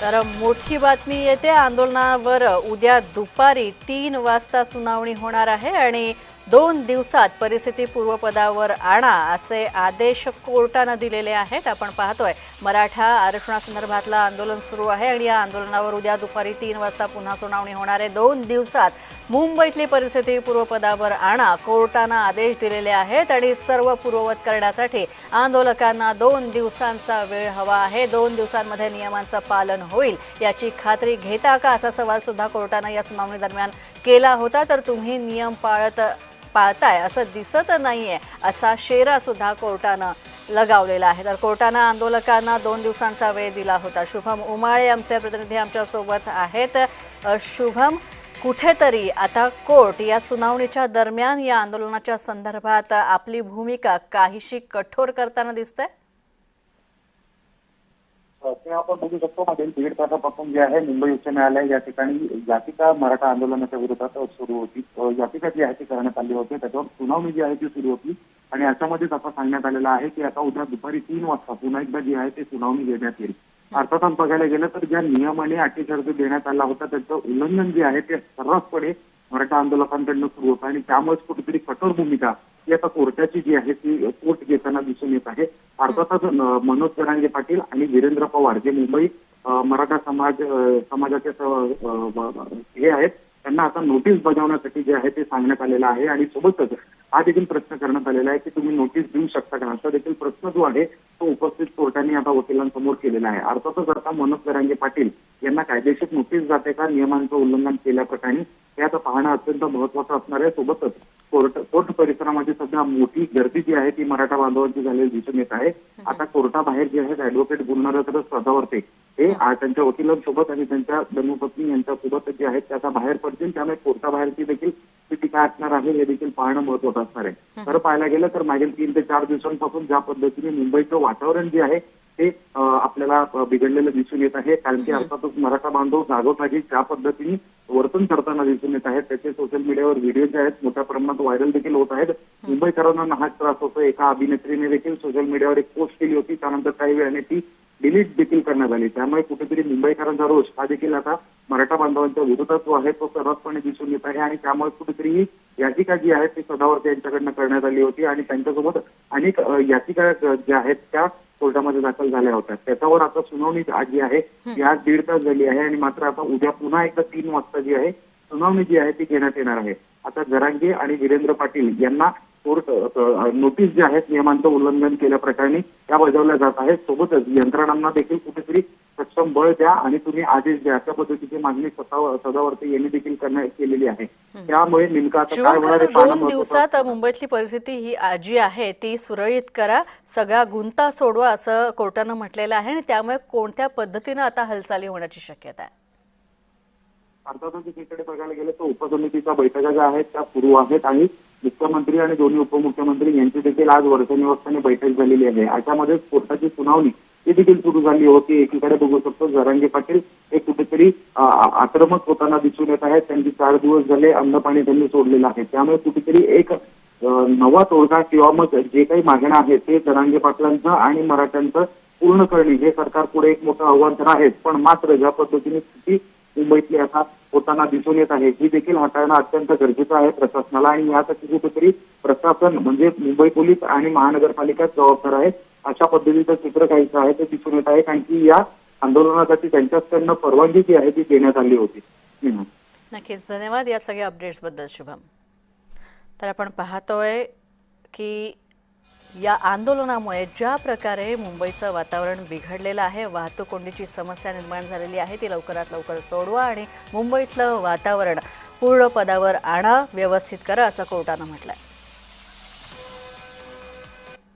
तर मोठी बातमी येते. आंदोलनावर उद्या दुपारी तीन वाजता सुनावणी होणार आहे आणि दोन दिवसात परिस्थिती पूर्वपदावर आणा असे आदेश कोर्टानं दिलेले आहेत. आपण पाहतोय मराठा आरक्षणासंदर्भातलं आंदोलन सुरू आहे आणि या आंदोलनावर उद्या दुपारी तीन वाजता पुन्हा सुनावणी होणार आहे. दोन दिवसात मुंबईतली परिस्थिती पूर्वपदावर आणा कोर्टानं आदेश दिलेले आहेत आणि सर्व पूर्ववत करण्यासाठी आंदोलकांना दोन दिवसांचा वेळ हवा आहे. दोन दिवसांमध्ये नियमांचं पालन होईल याची खात्री घेता का असा सवाल सुद्धा कोर्टानं या सुनावणी दरम्यान केला होता. तर तुम्ही नियम पाळत पाळताय असं दिसत नाहीये असा शेरा सुद्धा कोर्टानं लगावलेला आहे. तर कोर्टानं आंदोलकांना दोन दिवसांचा वेळ दिला होता. शुभम उमाळे आमचे प्रतिनिधी आमच्यासोबत आहेत. शुभम कुठेतरी आता कोर्ट या सुनावणीच्या दरम्यान या आंदोलनाच्या संदर्भात आपली भूमिका काहीशी कठोर करताना दिसतंय? ते आपण बघू शकतो मागील दीड तासापासून जे आहे मुंबई उच्च न्यायालय या ठिकाणी याचिका मराठा आंदोलनाच्या विरोधात सुरू होती. याचिका जी आहे ती करण्यात आली होती. त्याच्यावर सुनावणी जी आहे ती सुरू होती. आणि याच्यामध्येच आता सांगण्यात आलेलं आहे की आता उद्या दुपारी तीन वाजता पुन्हा एकदा जी आहे ती सुनावणी घेण्यात येईल. अर्थात बघायला गेलं तर ज्या नियमाने अटी शर्ती देण्यात आला होता त्याचं उल्लंघन जे आहे ते सर्रासपणे मराठा आंदोलकांकडनं सुरू होतं. आणि त्यामुळेच कुठेतरी कठोर भूमिका ती आता कोर्टाची जी आहे ती कोर्ट घेताना दिसून येत आहे. अर्थातच मनोज जरांगे पाटील आणि वीरेंद्र पवार जे मुंबई मराठा समाज समाजाचे हे आहेत त्यांना आता नोटीस बजावण्यासाठी जे आहे ते सांगण्यात आलेलं आहे आणि सोबतच हा देखील प्रश्न करण्यात आलेला आहे की तुम्ही नोटीस देऊ शकता का? असा देखील प्रश्न जो आहे तो उपस्थित कोर्टाने आता वकिलांसमोर केलेला आहे. अर्थातच आता मनोज जरांगे पाटील यांना कायदेशीर नोटीस जाते का? नियमांचं उल्लंघन केल्याप्रकारे हे आता पाहणं अत्यंत महत्वाचं असणार आहे. सोबतच कोर्ट कोर्ट परिसरामध्ये सध्या मोठी गर्दी जी आहे ती मराठा बांधवांची झालेली दिसून येत आहे. आता कोर्टाबाहेर जे आहेत ऍडव्होकेट गुरुनारथ सदावर्ते हे त्यांच्या वकिलांसोबत आणि त्यांच्या धर्मपत्नी यांच्यासोबत जे आहेत ते आता बाहेर पडतील. त्यामुळे कोर्टाबाहेरची देखील स्थिती काय असणार आहे हे देखील पाहणं महत्वाचं असणार आहे. खरं पाहायला गेलं तर मागील तीन ते चार दिवसांपासून ज्या पद्धतीने मुंबईचं वातावरण जे आहे अ, आपल्याला बिघडलेलं दिसून येत आहे. कारण की अर्थातच मराठा बांधव जागोजागी ज्या पद्धतीने वर्तन करताना दिसून येत आहेत त्याचे सोशल मीडियावर व्हिडिओ जे आहेत मोठ्या प्रमाणात व्हायरल देखील होत आहेत. मुंबईकरांना नाहक त्रास होतो एका अभिनेत्रीने देखील सोशल मीडियावर एक पोस्ट केली होती. त्यानंतर काही वेळाने ती डिलीट देखील करण्यात आली. त्यामुळे कुठेतरी मुंबईकरांचा रोष हा देखील आता मराठा बांधवांच्या विरोधात जो आहे तो सर्रासपणे दिसून येत आहे आणि त्यामुळे कुठेतरी ही याचिका जी आहे ती सदावर्ते यांच्याकडनं करण्यात आली होती आणि त्यांच्यासोबत अनेक याचिका ज्या आहेत त्या कोर्टामध्ये दाखल झाल्या होत्या. त्याच्यावर आता सुनावणी जी आहे. ती आज दीड तास झाली आहे आणि मात्र आता उद्या पुन्हा एकदा तीन वाजता जी आहे सुनावणी जी आहे ती घेण्यात येणार आहे. आता जरांगे आणि वीरेंद्र पाटील यांना नोटीस जे आहेत नियमांचं उल्लंघन केल्याप्रकरणी त्या बजावल्या जात आहेत. सोबतच यंत्रणांना देखील कुठेतरी सक्षम बळ द्या आणि तुम्ही आदेश द्या. अशा पद्धतीची मागणी स्वतः सदावर्ते यांनी देखील करण्यात केलेली आहे. त्यामुळे नेमकं दोन दिवसात मुंबईतली परिस्थिती ही जी आहे ती सुरळीत करा. सगळा गुंता सोडवा असं कोर्टानं म्हटलेलं आहे आणि त्यामुळे कोणत्या पद्धतीनं आता हालचाली होण्याची शक्यता आहे? अर्थातच एकीकडे बघायला गेलं तर उपसमितीच्या बैठका ज्या आहेत त्या सुरू आहेत आणि मुख्यमंत्री आणि दोन्ही उपमुख्यमंत्री यांची देखील आज वर्ष बैठक झालेली आहे. अशामध्ये कोर्टाची सुनावणी ही देखील सुरू झाली होती. एकीकडे बघू शकतो जरांगे पाटील हे कुठेतरी आक्रमक होताना दिसून येत आहेत. त्यांची चार दिवस झाले अन्न पाणी त्यांनी सोडलेलं आहे. त्यामुळे कुठेतरी एक नवा तोडगा किंवा मग जे काही मागण्या आहेत ते जरांगे पाटलांचं आणि मराठ्यांचं पूर्ण करणे हे सरकार पुढे एक मोठं आव्हान तर आहेच. पण मात्र ज्या पद्धतीने स्थिती मुंबईतले आता होताना दिसून येत आहे. ही देखील हाताळणं अत्यंत गरजेचं आहे प्रशासनाला आणि यासाठी कुठेतरी प्रशासन म्हणजे मुंबई पोलीस आणि महानगरपालिका जबाबदार आहे अशा पद्धतीचं चित्र काहीचं आहे ते दिसून येत आहे. कारण की या आंदोलनासाठी त्यांच्याकडनं परवानगी जी आहे ती देण्यात आली होती. नक्कीच. धन्यवाद या सगळ्या अपडेट्सबद्दल शुभम. तर आपण पाहतोय की या आंदोलनामुळे ज्या प्रकारे मुंबईचं वातावरण बिघडलेलं आहे वाहतूक कोंडीची समस्या निर्माण झालेली आहे ती लवकरात लवकर सोडवा आणि मुंबईतलं वातावरण पूर्ण पदावर आणा व्यवस्थित करा असं कोर्टानं आहे